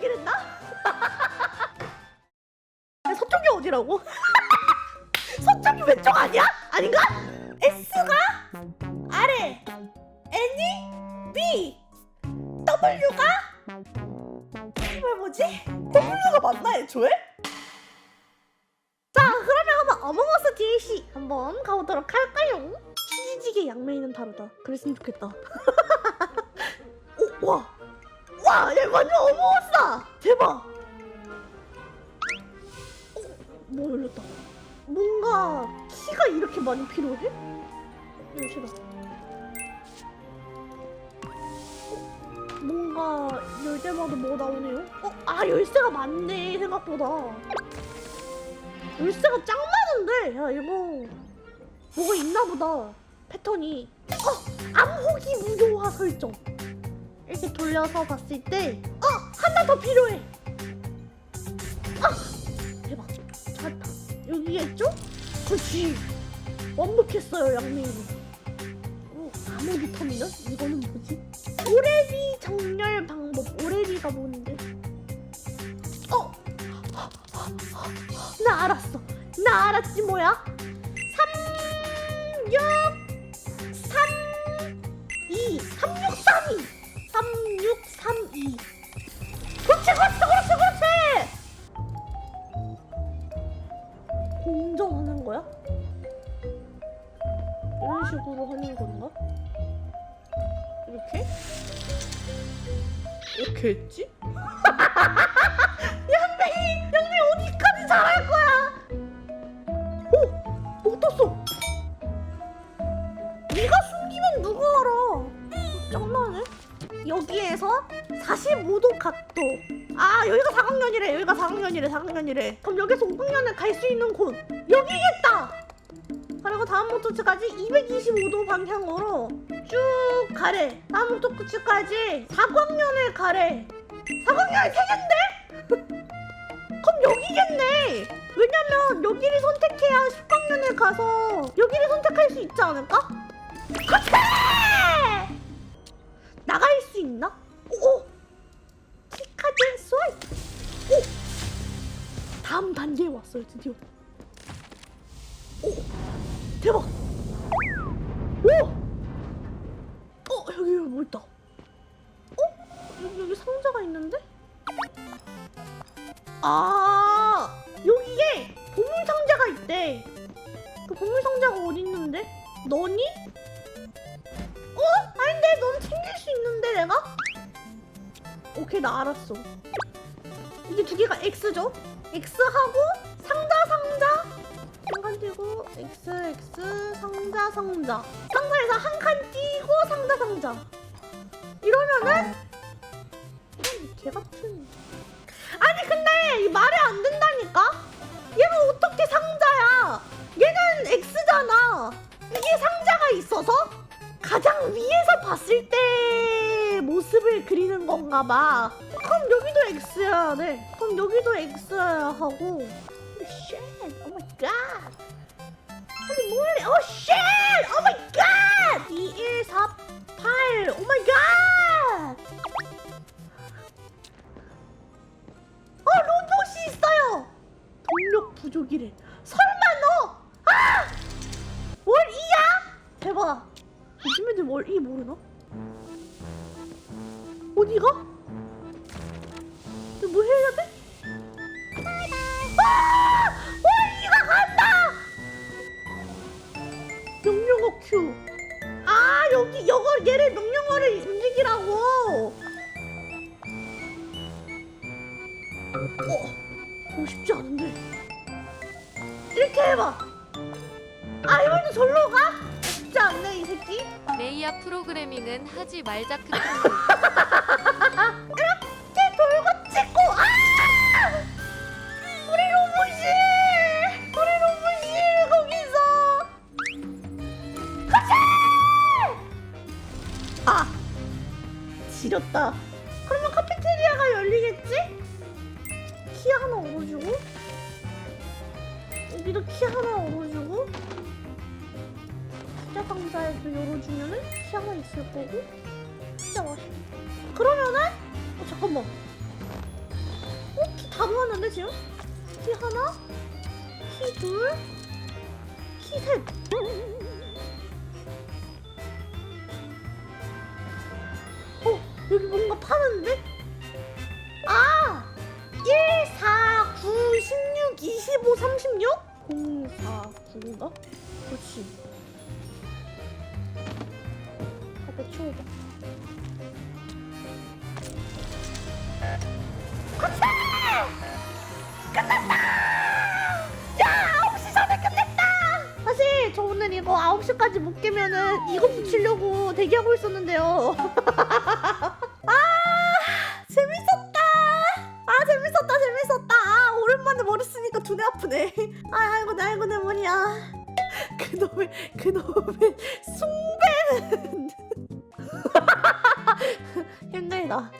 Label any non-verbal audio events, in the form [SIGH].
부족이랬나? 서쪽이 [LAUGHS] 어디라고? [LAUGHS] 서쪽이 왼쪽 아니야? 아닌가? S가 아래 N이 B W가 이걸 뭐지? W가 맞나 애초에? 자 그러면 한번 어몽어스 DLC 한번 가보도록 할까요? 치즈지게 양메이는 다르다 그랬으면 좋겠다 오, [LAUGHS] 와! 와! 얘 완전 어몽어스다! 대박! 어, 뭐 열렸다 뭔가 키가 이렇게 많이 필요해? 열쇠다 어, 뭔가 열 때마다 뭐 나오네요? 어? 아 열쇠가 많네 생각보다 열쇠가 짱 많은데 야 이거 뭐가 있나 보다 패턴이 어! 암호기 무효화 설정 이렇게 돌려서 봤을 때 어! 하나 더 필요해 아! 대박 잘했다 여기겠죠? 그렇지 완벽했어요 양메이는 어, 암호기 터미널? 이거는 뭐지? 오레리 정렬 방법 오레리가 뭔데? 어! 나 알았어. 나 알았지 뭐야? 3 6 3 2 3 6 3 2 식으로 하는 건가? 이렇게? 이렇게 했지? [LAUGHS] 양메이! 양메이 어디까지 잘할 거야? 오! 못 떴어! 네가 숨기면 누가 알아? 짱나네? 여기에서 45도 각도 아 여기가 4학년이래 여기가 4학년이래 4학년이래 그럼 여기서 5학년에 갈 수 있는 곳 여기겠다! 그리고 다음 목적지까지 225도 방향으로 쭉 가래 다음 목적지까지 4학년을 가래 4학년이 3개인데? [LAUGHS] 그럼 여기겠네. 왜냐면 여기를 선택해야 10학년을 가서 여기를 선택할 수 있지 않을까? 그렇지! 나갈 수 있나? 오! 키카드 스와이프! 오! 다음 단계에 왔어요, 드디어. 오! 대박! 오! 어, 여기 뭐 있다. 어? 여기, 여기 상자가 있는데? 아 여기에 보물 상자가 있대. 그 보물 상자가 어디 있는데? 너니? 어? 아닌데 넌 챙길 수 있는데 내가? 오케이 나 알았어. 이게 두 개가 X죠? X하고 띄고 X X 상자 상자 상자에서 한 칸 띄고 상자 상자 이러면은 음, 개 같은. 아니 근데 이 말이 안 된다니까? 얘는 어떻게 상자야? 얘는 X잖아. 이게 상자가 있어서 가장 위에서 봤을 때 모습을 그리는 건가 봐. 그럼 여기도 X여야 돼. 그럼 여기도 X여야 하고. 쉣, 오 마이 갓. 아니 뭐래? 오 쉣, 오 마이 갓. 2, 1, 4, 8, 오 마이 갓. 어 로봇이 있어요. 동력 부족이래. 설마 너? 아! 월 2야? 대박. 요즘애들 월2 모르나? 어디가? 뭐 해야 돼? 큐. 아 여기 여거 얘를 명령어를 움직이라고. 어, 어 쉽지 않은데. 이렇게 해봐. 아 이번도 절로 가? 쉽지 않네 이 새끼. 메이아 프로그래밍은 하지 말자 [LAUGHS] 크크 지렸다. 그러면 카페테리아가 열리겠지? 키 하나 얻어주고 여기도 키 하나 얻어주고 피자 상자에도 열어주면은 키 하나 있을 거고 진짜 맛있. 그러면은 어 잠깐만 모았는데 지금? 키 하나, 키 둘, 키 셋. 여기 뭔가 파는데? 아 1, 4, 9, 16, 25, 36? 0, 4, 9인가? 그렇지. 앞에 치우자. 저 오늘 이거 9시까지 못 깨면은 이거 붙이려고 대기하고 있었는데요. [LAUGHS] 아 재밌었다. 아 재밌었다 재밌었다. 아 오랜만에 머리 쓰니까 두뇌 아프네. 아 아이고 내 아이고 내 머리야. [LAUGHS] 그놈의 그놈의 숭배는 [LAUGHS] 힘들다.